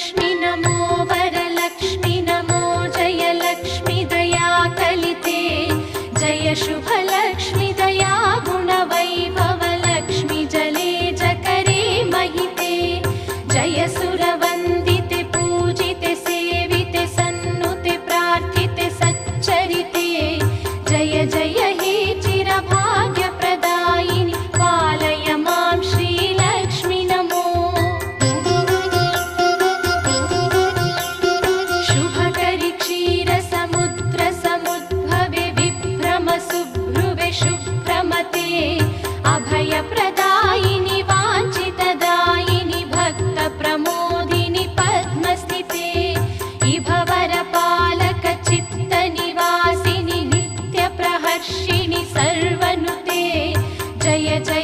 लक्ष्मि नमो वरलक्ष्मि नमो जय लक्ष्मि दया कलिते जय शुभलक्ष्मि दया गुणवैभव लक्ष्मि जले जकरे महिते जय सुरवन् जय